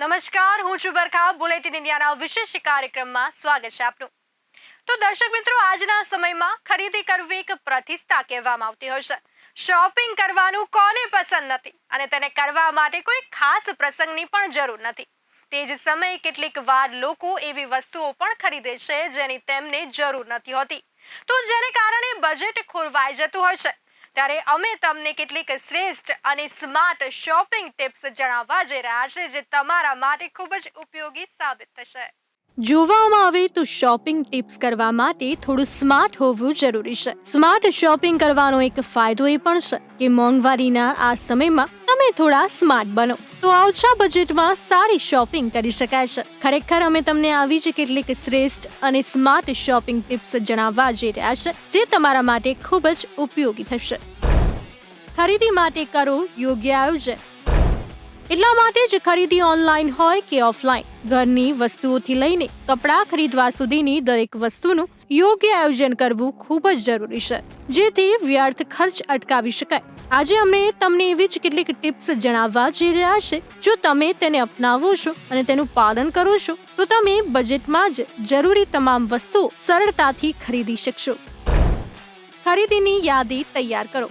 નમસ્કાર, હું છું બરખા. બુલેટિન ઇન્ડિયાના વિશેષ કાર્યક્રમમાં સ્વાગત છે આપનું. તો દર્શક મિત્રો, આજના સમયમાં ખરીદી કરવી એક પ્રતિષ્ઠા કહેવામાં આવતી હોય છે. શોપિંગ કરવાનું કોને પસંદ નથી અને તેને કરવા માટે કોઈ ખાસ પ્રસંગની પણ જરૂર નથી. તે જ સમયે કેટલીક વાર લોકો એવી વસ્તુઓ પણ ખરીદે છે જેની તેમને જરૂર નથી હોતી. તો જેને કારણે બજેટ ખોરવાઈ જતું હોય છે. ત્યારે અમે તમને કેટલીક શ્રેષ્ઠ અને સ્માર્ટ શોપિંગ ટિપ્સ જણાવવા જઈ રહ્યા છે જે તમારા માટે ખૂબ જ ઉપયોગી સાબિત થશે. જોવામાં આવે તો શોપિંગ ટિપ્સ કરવા માટે થોડું સ્માર્ટ હોવું જરૂરી છે. સ્માર્ટ શોપિંગ કરવાનો એક ફાયદો એ પણ છે કે મોંઘવારીના આ સમયમાં તમે થોડા સ્માર્ટ બનો. તો આ બજેટમાં સારી શોપિંગ કરી શકાય છે. ખરેખર અમે તમને આવી જ કેટલીક શ્રેષ્ઠ અને સ્માર્ટ શોપિંગ ટિપ્સ જણાવવા જઈ રહ્યા છે, જે તમારા માટે ખૂબ જ ઉપયોગી થશે. ખરીદી માટે કરો યોગ્ય આયોજન. એટલા માટે જ ખરીદી ઓનલાઈન હોય કે ઓફલાઈન. ઘરની વસ્તુઓથી લઈને કપડાં ખરીદવા સુધીની દરેક વસ્તુનું યોગ્ય આયોજન કરવું ખૂબ જ જરૂરી છે. જેથી વ્યર્થ ખર્ચ અટકાવી શકાય. આજે અમે તમને એવી જ કેટલીક ટિપ્સ જણાવવા જઈ રહ્યા છે. જો તમે તેને અપનાવો છો અને તેનું પાલન કરો છો, તો તમે બજેટમાં જ જરૂરી તમામ વસ્તુઓ સરળતાથી ખરીદી શકશો. ખરીદીની યાદી તૈયાર કરો.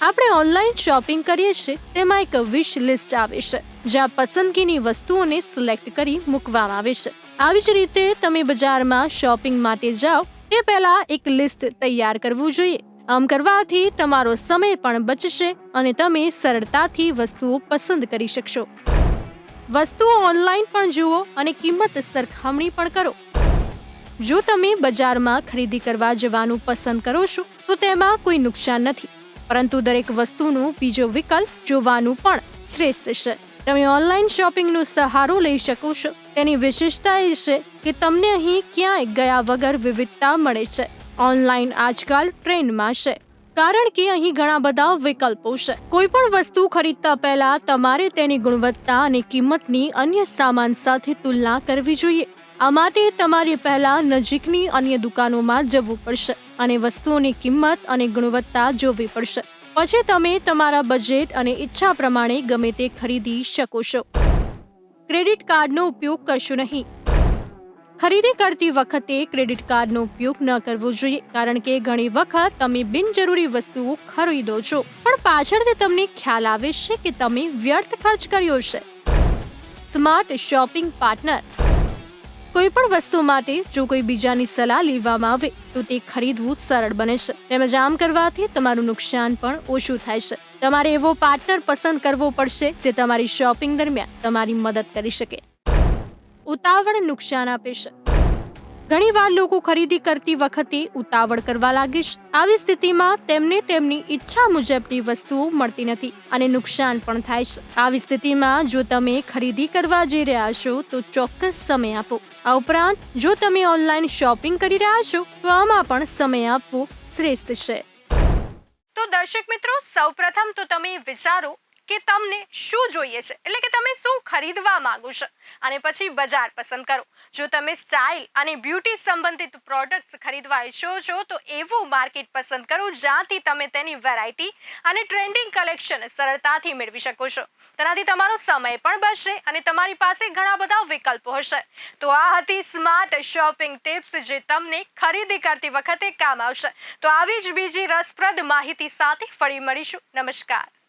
આપણે ઓનલાઈન શોપિંગ કરીએ છીએ, તેમાં એક વિશ લિસ્ટ આવે છે, જ્યાં પસંદગીની વસ્તુઓને સિલેક્ટ કરી મૂકવામાં આવે છે. આવી જ રીતે તમે બજારમાં શોપિંગ માટે જાઓ, તે પહેલા એક લિસ્ટ તૈયાર કરવું જોઈએ. આમ કરવાથી તમારો સમય પણ બચશે અને તમે સરળતાથી વસ્તુઓ પસંદ કરી શકશો. વસ્તુઓ ઓનલાઈન પણ જુઓ અને કિંમત સરખામણી પણ કરો. જો તમે બજારમાં ખરીદી કરવા જવાનું પસંદ કરો છો, તો તેમાં કોઈ નુકસાન નથી. પરંતુ દરેક વસ્તુનો બીજો વિકલ્પ જોવાનું પણ શ્રેષ્ઠ છે. તમે ઓનલાઈન શોપિંગનો સહારો લઈ શકો છો. તેની વિશેષતા એ છે કે તમને અહીં ક્યાંય ગયા વગર વિવિધતા મળે છે. ઓનલાઈન આજકાલ ટ્રેન્ડમાં છે. કારણ કે અહીં ઘણા બધા વિકલ્પો છે. કોઈ પણ વસ્તુ ખરીદતા પહેલા તમારે તેની ગુણવત્તા અને કિંમતની અન્ય સામાન સાથે તુલના કરવી જોઈએ. આ માટે તમારે પહેલા નજીકની અન્ય દુકાનોમાં જવું પડશે અને વસ્તુઓની કિંમત અને ગુણવત્તા જોવી પડશે. પછી તમે તમારા બજેટ અને ઈચ્છા પ્રમાણે ગમે તે ખરીદી શકો છો. ક્રેડિટ કાર્ડનો ઉપયોગ કરશો નહીં. ખરીદી કરતી વખતે ક્રેડિટ કાર્ડનો ઉપયોગ ન કરવો જોઈએ, કારણ કે ઘણી વખત તમે બિનજરૂરી વસ્તુઓ ખરીદો છો. પણ પાછળથી તમને ખ્યાલ આવે છે કે તમે વ્યર્થ ખર્ચ કર્યો છે. સ્માર્ટ શોપિંગ પાર્ટનર કોઈ પણ વસ્તુ માટે જો કોઈ બીજાની સલાહ લેવામાં આવે, તો તે ખરીદવું સરળ બને છે. તેમજ આમ કરવાથી તમારું નુકસાન પણ ઓછું થાય છે. તમારે એવો પાર્ટનર પસંદ કરવો પડશે, જે તમારી શોપિંગ દરમિયાન તમારી મદદ કરી શકે. ઉતાવળ નુકસાન આપે છે. ઘણીવાર લોકો ખરીદી કરતી વખતે ઉતાવળ કરવા લાગે છે. આવી સ્થિતિમાં તેમને તેમની ઈચ્છા મુજબની વસ્તુઓ મળતી નથી અને નુકસાન પણ થાય છે. આવી સ્થિતિમાં જો તમે ખરીદી કરવા જઈ રહ્યા છો, તો ચોક્કસ સમય આપો. આ ઉપરાંત, જો તમે ઓનલાઈન શોપિંગ કરી રહ્યા છો, તો આમાં પણ સમય આપવો શ્રેષ્ઠ છે. તો દર્શક મિત્રો, સૌપ્રથમ તો તમે વિચારો કે તમને શું જોઈએ છે? એટલે કે તમે શું ખરીદવા માંગો છો? અને પછી બજાર પસંદ કરો. જો તમે સ્ટાઇલ અને બ્યુટી સંબંધિત પ્રોડક્ટ્સ ખરીદવા ઈચ્છો છો, તો એવું માર્કેટ પસંદ કરો જ્યાંથી તમે તેની વેરાયટી અને ટ્રેન્ડિંગ કલેક્શન સરળતાથી મેળવી શકો છો. તેનાથી તમારો સમય પણ બચશે અને તમારી પાસે ઘણા બધા વિકલ્પો હશે. તો આ હતી સ્માર્ટ શોપિંગ ટિપ્સ જે તમને ખરીદી કરતી વખતે કામ આવશે. તો આવી જ બીજી રસપ્રદ માહિતી સાથે ફરી મળીશું. નમસ્કાર.